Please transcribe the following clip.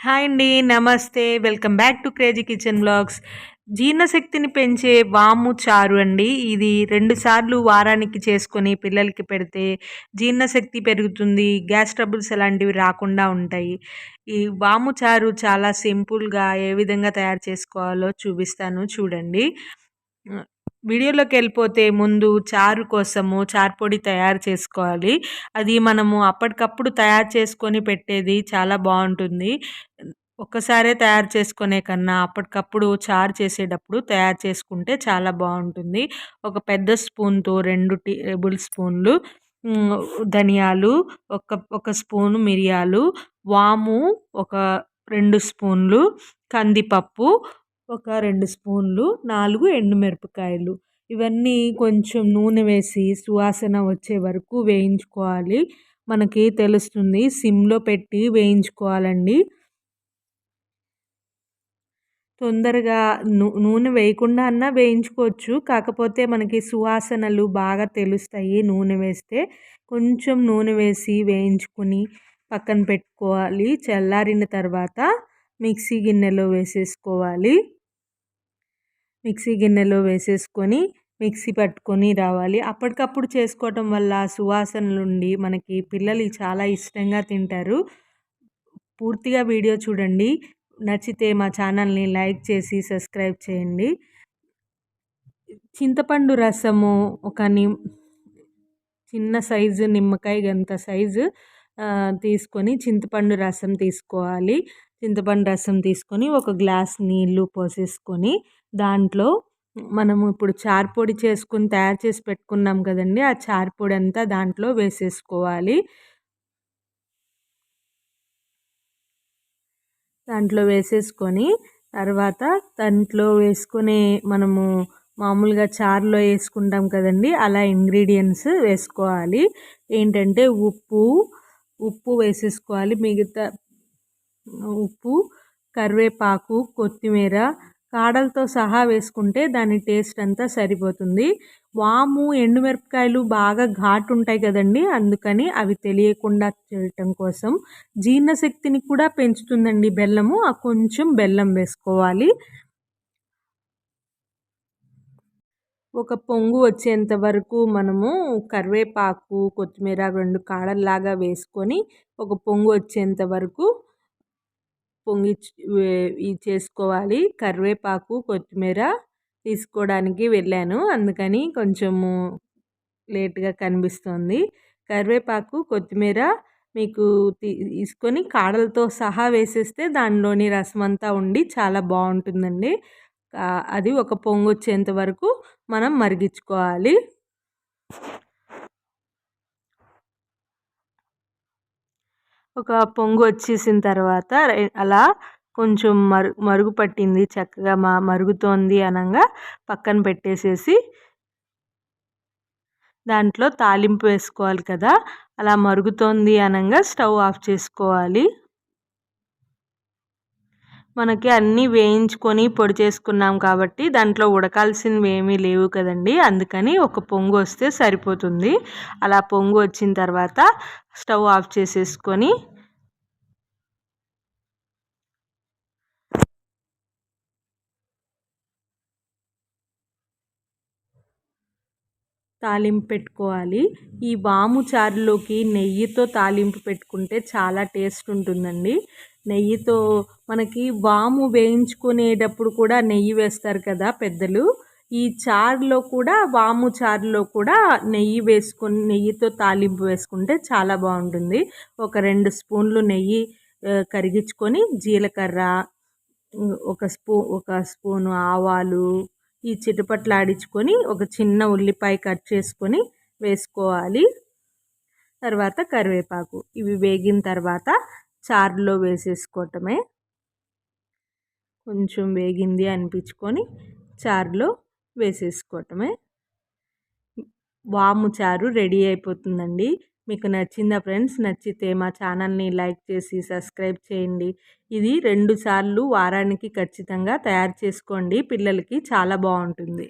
Hi అండి నమస్తే. Welcome back to crazy kitchen blogs. జీర్ణశక్తిని పెంచే వాము చారు అండి. ఇది రెండు సార్లు వారానికి చేసుకొని పిల్లలకి పెడితే జీర్ణశక్తి పెరుగుతుంది గ్యాస్ ట్రబుల్స్ అలాంటివి రాకుండా ఉంటాయి. ఈ వాము చారు చాలా సింపుల్గా ఏ విధంగా తయారు చేసుకోవాలో చూపిస్తాను చూడండి. వీడియోలోకి వెళ్ళిపోతే ముందు చారు కోసము చారు పొడి తయారు చేసుకోవాలి. అది మనము అప్పటికప్పుడు తయారు చేసుకొని పెట్టేది చాలా బాగుంటుంది. ఒక్కసారే తయారు చేసుకునే కన్నా అప్పటికప్పుడు చారు చేసేటప్పుడు తయారు చేసుకుంటే చాలా బాగుంటుంది. ఒక పెద్ద స్పూన్తో రెండు టేబుల్ స్పూన్లు ధనియాలు ఒక ఒక స్పూను మిరియాలు వాము ఒక రెండు స్పూన్లు కందిపప్పు ఒక రెండు స్పూన్లు నాలుగు ఎండుమిరపకాయలు. ఇవన్నీ కొంచెం నూనె వేసి సువాసన వచ్చే వరకు వేయించుకోవాలి. మనకి తెలుస్తుంది సిమ్లో పెట్టి వేయించుకోవాలండి. తొందరగా నూ నూనె వేయకుండా అన్నా వేయించుకోవచ్చు. కాకపోతే మనకి సువాసనలు బాగా తెలుస్తాయి నూనె వేస్తే. కొంచెం నూనె వేసి వేయించుకొని పక్కన పెట్టుకోవాలి. చల్లారిన తర్వాత మిక్సీ గిన్నెలో వేసేసుకోవాలి. మిక్సీ గిన్నెలో వేసేసుకొని మిక్సీ పట్టుకొని రావాలి. అప్పటికప్పుడు చేసుకోవటం వల్ల సువాసనలు ఉండి మనకి పిల్లలు చాలా ఇష్టంగా తింటారు. పూర్తిగా వీడియో చూడండి. నచ్చితే మా ఛానల్ని లైక్ చేసి సబ్స్క్రైబ్ చేయండి. చింతపండు రసము ఒక నిమ్ చిన్న సైజు నిమ్మకాయ గంత సైజు తీసుకొని చింతపండు రసం తీసుకోవాలి. చింతపండు రసం తీసుకొని ఒక గ్లాస్ నీళ్ళు పోసేసుకొని దాంట్లో మనము ఇప్పుడు చార్పొడి చేసుకుని తయారు చేసి పెట్టుకున్నాం కదండి ఆ చార్పొడి అంతా దాంట్లో వేసేసుకోవాలి. దాంట్లో వేసేసుకొని తర్వాత దాంట్లో వేసుకునే మనము మామూలుగా చారులో వేసుకుంటాం కదండి అలా ఇంగ్రీడియంట్స్ వేసుకోవాలి. ఏంటంటే ఉప్పు ఉప్పు వేసేసుకోవాలి. మిగతా ఉప్పు కరివేపాకు కొత్తిమీర కాడలతో సహా వేసుకుంటే దాని టేస్ట్ అంతా సరిపోతుంది. వాము ఎండుమిరపకాయలు బాగా ఘాటు ఉంటాయి కదండి. అందుకని అవి తెలియకుండా చేయటం కోసం జీర్ణశక్తిని కూడా పెంచుతుందండి బెల్లము. ఆ కొంచెం బెల్లం వేసుకోవాలి. ఒక పొంగు వచ్చేంత వరకు మనము కరివేపాకు కొత్తిమీర రెండు కాడల్లాగా వేసుకొని ఒక పొంగు వచ్చేంత వరకు పొంగి చేసుకోవాలి. కరివేపాకు కొత్తిమీర తీసుకోవడానికి వెళ్ళాను. అందుకని కొంచెము లేట్గా కనిపిస్తుంది. కరివేపాకు కొత్తిమీర మీకు తీసుకొని కాడలతో సహా వేసేస్తే దానిలోని రసం అంతా ఉండి చాలా బాగుంటుందండి. అది ఒక పొంగు వచ్చేంత వరకు మనం మరిగించుకోవాలి. ఒక పొంగు వచ్చేసిన తర్వాత అలా కొంచెం మరు మరుగు పట్టింది. చక్కగా మా మరుగుతోంది అనగా పక్కన పెట్టేసేసి దాంట్లో తాలింపు వేసుకోవాలి కదా. అలా మరుగుతోంది అనగా స్టవ్ ఆఫ్ చేసుకోవాలి. మనకి అన్నీ వేయించుకొని పొడి చేసుకున్నాం కాబట్టి దాంట్లో ఉడకాల్సినవి ఏమీ లేవు కదండి. అందుకని ఒక పొంగు వస్తే సరిపోతుంది. అలా పొంగు వచ్చిన తర్వాత స్టవ్ ఆఫ్ చేసేసుకొని తాలింపు పెట్టుకోవాలి. ఈ వాము చారులోకి నెయ్యితో తాలింపు పెట్టుకుంటే చాలా టేస్ట్ ఉంటుందండి. నెయ్యితో మనకి వాము వేయించుకునేటప్పుడు కూడా నెయ్యి వేస్తారు కదా పెద్దలు. ఈ చారులో కూడా వాము చారులో కూడా నెయ్యి వేసుకొని నెయ్యితో తాలింపు వేసుకుంటే చాలా బాగుంటుంది. ఒక రెండు స్పూన్లు నెయ్యి కరిగించుకొని జీలకర్ర ఒక స్పూ ఒక స్పూను ఆవాలు ఈ చిటపట్లాడించుకొని ఒక చిన్న ఉల్లిపాయ కట్ చేసుకొని వేసుకోవాలి. తర్వాత కరివేపాకు. ఇవి వేగిన తర్వాత చారులో వేసేసుకోవటమే. కొంచెం వేగింది అనిపించుకొని చారులో వేసేసుకోవటమే. వాము చారు రెడీ అయిపోతుందండి. మీకు నచ్చిందా ఫ్రెండ్స్? నచ్చితే మా ఛానల్ని లైక్ చేసి సబ్స్క్రైబ్ చేయండి. ఇది రెండు సార్లు వారానికి ఖచ్చితంగా తయారు చేసుకోండి. పిల్లలకి చాలా బాగుంటుంది.